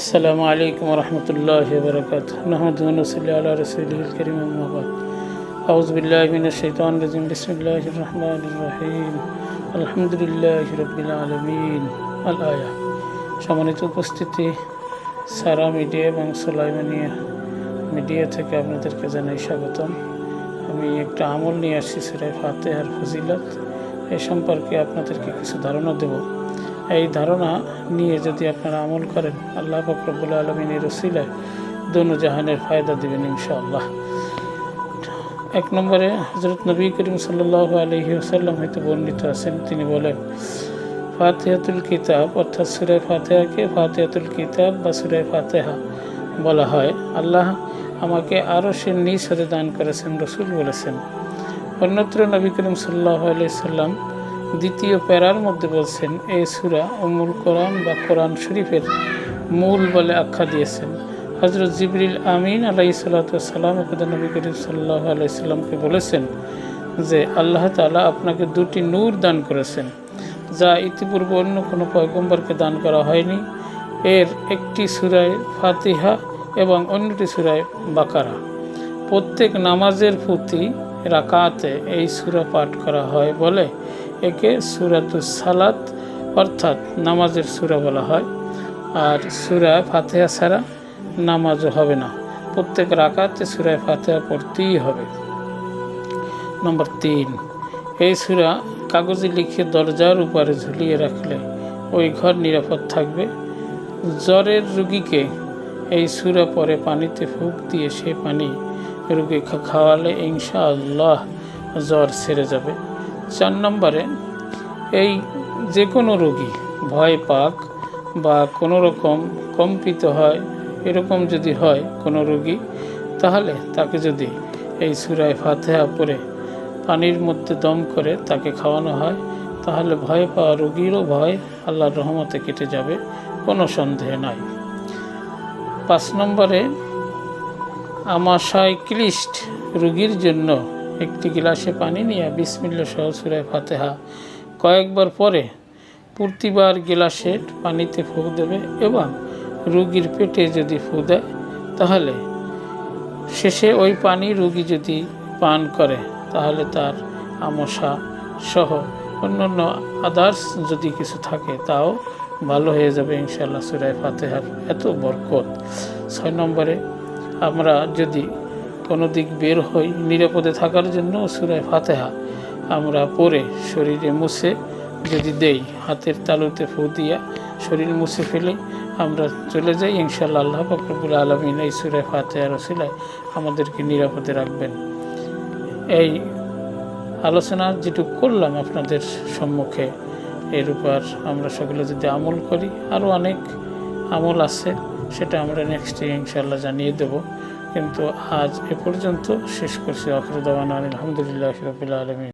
আসসালামু আলাইকুম রহমতুল্লাহ বরকাত নহমদুল্লি রসুল করিম আহমদ রহমান রহিম। আলহামদুলিল্লাহ রবিল আলমিন। আল আয়া। সম্মানিত উপস্থিতি, সারা মিডিয়া এবং সোলাইমানিয়া মিডিয়া থেকে আপনাদেরকে জানাই স্বাগতম। আমি একটা আমল নিয়ে আসছি সেরাই ফাতেহার ফজিলত। এ সম্পর্কে আপনাদেরকে কিছু ধারণা দেবো। এই ধারণা নিয়ে যদি আপনারা আমল করেন, আল্লাহ ফকরবুল আলমিনের রসিলায় দোনো জাহানের ফায়দা দেবেন ইনশাআল্লাহ। এক নম্বরে হজরত নবী করিম সাল্লাহ আলহি আসাল্লাম হয়তো বর্ণিত আছেন, তিনি বলেন, ফাতেহাতুল কিতাব অর্থাৎ সুরে ফাতেহাকে ফাতেহাতুল কিতাব বা সুরে ফাতেহা বলা হয়। আল্লাহ আমাকে আরও সে নিজ হাতে দান করেছেন, রসুল বলেছেন। অন্যত্র নবী করিম সাল্লাহ আলি সাল্লাম দ্বিতীয় প্যারার মধ্যে বলছেন এই সুরা অমুল কোরআন বা কোরআন শরীফের মূল বলে আখ্যা দিয়েছেন। হজরত জিবরিল আমিন আলাই সাল্লাতাম একদা নবী করিম সাল্লাহ আলাইসাল্লামকে বলেছেন যে, আল্লাহ তালা আপনাকে দুটি নূর দান করেছেন, যা ইতিপূর্বে অন্য কোনো পয়গম্বরকে দান করা হয়নি। এর একটি সুরায় ফাতিহা এবং অন্যটি সুরায় বাকারা। প্রত্যেক নামাজের প্রতি রাকাতে এই সুরা পাঠ করা হয় বলে একে সুরাতুস সালাত অর্থাৎ নামাজের সুরা বলা হয়। আর সুরা ফাতেহা ছাড়া নামাজও হবে না। প্রত্যেক রাকাতে সুরায় ফাতেহা পড়তেই হবে। নম্বর তিন, এই সুরা কাগজে লিখে দরজার উপরে ঝুলিয়ে রাখলে ওই ঘর নিরাপদ থাকবে। জ্বরের রুগীকে এই সুরা পরে পানিতে ফুক দিয়ে সে পানি রুগীকে খাওয়ালে ইনশা আল্লাহ জ্বর সেরে যাবে। চার নম্বরে, এই যে কোনো রোগী, ভয় পাক বা কোনো রকম কম্পিত হয়, এরকম যদি হয় কোনো রোগী, তাহলে তাকে যদি এই সুরায় ফাতেহা পরে পানির মধ্যে দম করে তাকে খাওয়ানো হয়, তাহলে ভয় পাওয়া রোগীরও ভয় আল্লাহর রহমতে কেটে যাবে, কোনো সন্দেহ নাই। পাঁচ নম্বরে, আমাশায় ক্লিষ্ট রুগীর জন্য একটি গ্লাসে পানি নিয়ে বিসমিল্লা সহ সুরায় ফাতেহা। কয়েকবার পরে প্রতিবার গ্লাসের পানিতে ফুঁ দেবে এবং রুগীর পেটে যদি ফু দেয়, তাহলে শেষে ওই পানি রুগী যদি পান করে, তাহলে তার আমশা সহ অন্যান্য আদার্স যদি কিছু থাকে, তাও ভালো হয়ে যাবে ইনশাল্লাহ সুরায় ফাতেহার। এত বরকত। ছয় নম্বরে আমরা যদি কোনো দিক বের হই নিরাপদে থাকার জন্য সুরায় ফাতেহা। আমরা পরে শরীরে মুছে যদি দেই, হাতের তালুতে ফু দিয়া শরীর মুছে ফেলে আমরা চলে যাই ইনশাল্লাহ আল্লাহ ফকরবুল আলমিন এই সুরায় ফাতেহার রসিলায় আমাদেরকে নিরাপদে রাখবেন। এই আলোচনা যেটুকু করলাম আপনাদের সম্মুখে, এর উপর আমরা সকলে যদি আমল করি আরও অনেক আমল আছে, সেটা আমরা নেক্সট ইনশাল্লাহ জানিয়ে দেব। কিন্তু আজ এ পর্যন্ত শেষ করছি। আখরুদ্দান আলহামদুলিল্লাহ রবিল আলমী